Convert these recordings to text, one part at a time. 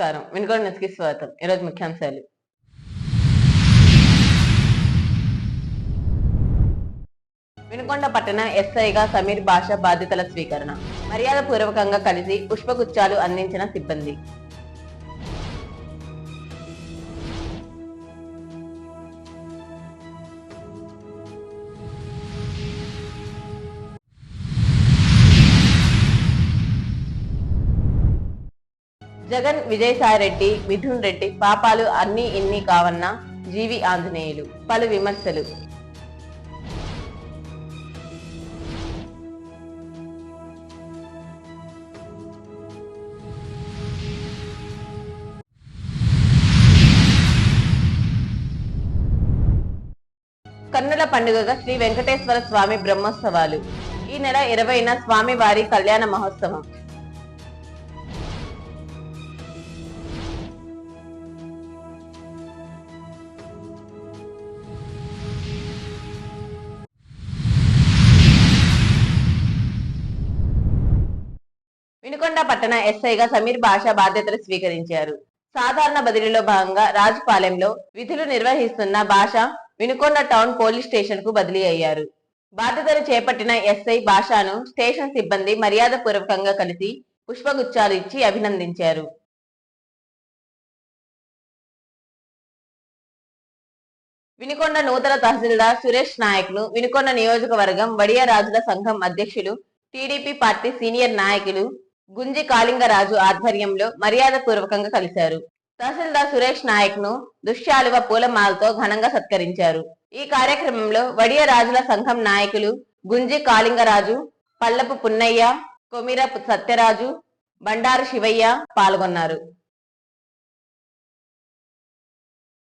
నమస్కారం. వినుగోడు న్యూస్కి స్వాగతం. ఈరోజు ముఖ్యాంశాలు. వినుకొండ పట్టణ ఎస్ఐగా సమీర్ భాష బాధ్యతల స్వీకరణ. మర్యాద పూర్వకంగా కలిసి పుష్పగుచ్చాలు అందించిన సిబ్బంది. జగన్ విజయసాయిరెడ్డి మిథున్ రెడ్డి పాపాలు అన్ని ఇన్ని కావన్నా జీవి ఆంజనేయులు. పలు విమర్శలు. కన్నుల పండుగగా శ్రీ వెంకటేశ్వర స్వామి బ్రహ్మోత్సవాలు. ఈ నెల ఇరవైన స్వామివారి కళ్యాణ మహోత్సవం. పట్టణ ఎస్ఐగా సమీర్ బాషా బాధ్యతలు స్వీకరించారు. సాధారణ బదిలీలో భాగంగా రాజుపాలెంలో విధులు నిర్వహిస్తున్న బాషా వినుకొండ టౌన్ పోలీస్ స్టేషన్కు బదిలీ అయ్యారు. బాధ్యతలు చేపట్టిన ఎస్ఐ బాషాను స్టేషన్ సిబ్బంది మర్యాద పూర్వకంగా కలిసి పుష్పగుచ్చాలు ఇచ్చి అభినందించారు. వినుకొండ నూతన తహసీల్దార్ సురేష్ నాయక్ను వినుకొండ నియోజకవర్గం వడియరాజుల సంఘం అధ్యక్షులు టీడీపీ పార్టీ సీనియర్ నాయకులు గుంజి కాళింగరాజు ఆధ్వర్యంలో మర్యాద పూర్వకంగా కలిశారు. తహసీల్దార్ సురేష్ నాయక్ను దుశ్యాలువ పూలమాలతో ఘనంగా సత్కరించారు. ఈ కార్యక్రమంలో వడియ రాజుల సంఘం నాయకులు గుంజి కాళింగరాజు పల్లపు పున్నయ్య కొమిరపు సత్యరాజు బండారు శివయ్య పాల్గొన్నారు.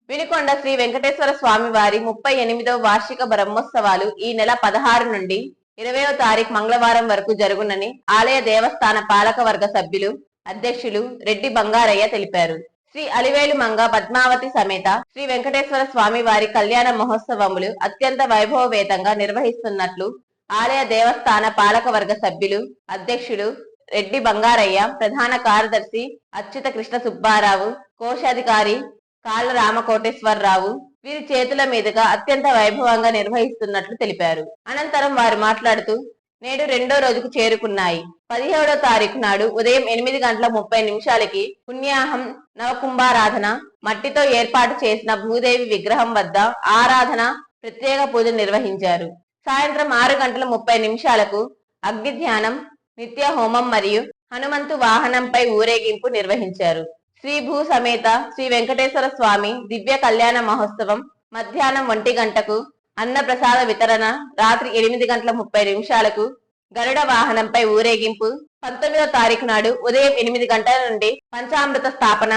వినుకొండ శ్రీ వెంకటేశ్వర స్వామి వారి ముప్పై ఎనిమిదవ వార్షిక బ్రహ్మోత్సవాలు ఈ నెల పదహారు నుండి ఇరవయో తారీఖు మంగళవారం వరకు జరుగునని ఆలయ దేవస్థాన పాలక వర్గ సభ్యులు అధ్యక్షులు రెడ్డి బంగారయ్య తెలిపారు. శ్రీ అలివేలు మంగ పద్మావతి సమేత శ్రీ వెంకటేశ్వర స్వామి వారి కళ్యాణ మహోత్సవములు అత్యంత వైభవవేతంగా నిర్వహిస్తున్నట్లు ఆలయ దేవస్థాన పాలక వర్గ సభ్యులు అధ్యక్షులు రెడ్డి బంగారయ్య ప్రధాన కార్యదర్శి అచ్యుత కృష్ణ సుబ్బారావు కోశాధికారి కాళ్ళ రామకోటేశ్వరరావు వీరి చేతుల మీదుగా అత్యంత వైభవంగా నిర్వహిస్తున్నట్లు తెలిపారు. అనంతరం వారు మాట్లాడుతూ నేడు రెండో రోజుకు చేరుకున్నాయి. పదిహేడో తారీఖు నాడు ఉదయం ఎనిమిది గంటల ముప్పై నిమిషాలకి పుణ్యాహం నవకుంభారాధన మట్టితో ఏర్పాటు చేసిన భూదేవి విగ్రహం వద్ద ఆరాధన ప్రత్యేక పూజ నిర్వహించారు. సాయంత్రం ఆరు గంటల ముప్పై నిమిషాలకు అగ్ని ధ్యానం నిత్య హోమం మరియు హనుమంతు వాహనంపై ఊరేగింపు నిర్వహించారు. శ్రీ భూ సమేత శ్రీ వెంకటేశ్వర స్వామి దివ్య కళ్యాణ మహోత్సవం మధ్యాహ్నం ఒంటి గంటకు అన్న ప్రసాద వితరణ రాత్రి ఎనిమిది గంటల ముప్పై నిమిషాలకు గరుడ వాహనంపై ఊరేగింపు. పంతొమ్మిదో తారీఖు నాడు ఉదయం ఎనిమిది గంటల నుండి పంచామృత స్థాపన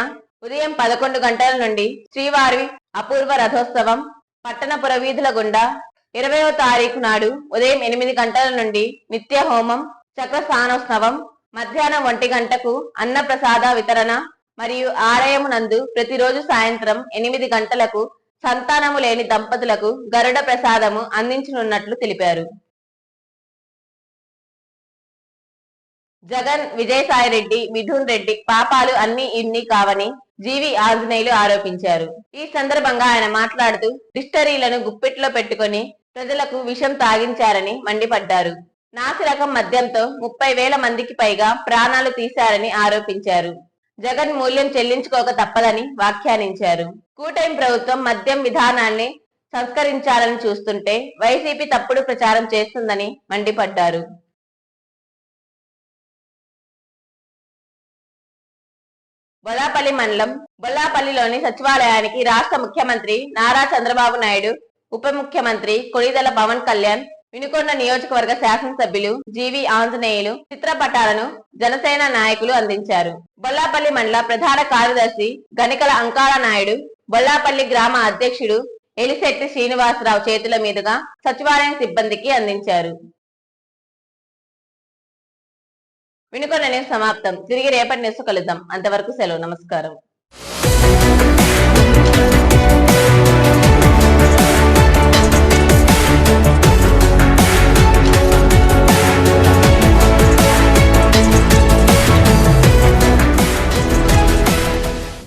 ఉదయం పదకొండు గంటల నుండి శ్రీవారి అపూర్వ రథోత్సవం పట్టణ పురవీధుల గుండా. ఇరవయో తారీఖు నాడు ఉదయం ఎనిమిది గంటల నుండి నిత్య హోమం చక్ర స్నానోత్సవం మధ్యాహ్నం ఒంటి గంటకు అన్న ప్రసాద వితరణ మరియు ఆలయము నందు ప్రతిరోజు సాయంత్రం ఎనిమిది గంటలకు సంతానము లేని దంపతులకు గరుడ ప్రసాదము అందించనున్నట్లు తెలిపారు. జగన్ విజయసాయిరెడ్డి మిథున్ రెడ్డి పాపాలు అన్ని ఇన్ని కావని జీవి ఆంజనేయులు ఆరోపించారు. ఈ సందర్భంగా ఆయన మాట్లాడుతూ డిస్టరీలను గుప్పిట్లో పెట్టుకొని ప్రజలకు విషం తాగించారని మండిపడ్డారు. నాసి రకం మద్యంతో ముప్పై వేల మందికి పైగా ప్రాణాలు తీశారని ఆరోపించారు. జగన్ మూల్యం చెల్లించుకోక తప్పదని వ్యాఖ్యానించారు. కూటమి ప్రభుత్వం మద్యం విధానాన్ని సంస్కరించాలని చూస్తుంటే వైసీపీ తప్పుడు ప్రచారం చేస్తుందని మండిపడ్డారు. బొలాపల్లి మండలం బొల్లాపల్లిలోని సచివాలయానికి రాష్ట్ర ముఖ్యమంత్రి నారా చంద్రబాబు నాయుడు ఉప ముఖ్యమంత్రి కొణిదల పవన్ కళ్యాణ్ వినుకొండ నియోజకవర్గ శాసనసభ్యులు జీవి ఆంజనేయులు చిత్రపటాలను జనసేన నాయకులు అందించారు. బొల్లాపల్లి మండల ప్రధాన కార్యదర్శి గనికల అంకాల నాయుడు బొల్లాపల్లి గ్రామ అధ్యక్షుడు ఎలిశెట్టి శ్రీనివాసరావు చేతుల మీదుగా సచివాలయం సిబ్బందికి అందించారు. వినుకొండ న్యూస్ సమాప్తం. తిరిగి రేపటి న్యూస్ కలుద్దాం. అంతవరకు సెలవు. నమస్కారం.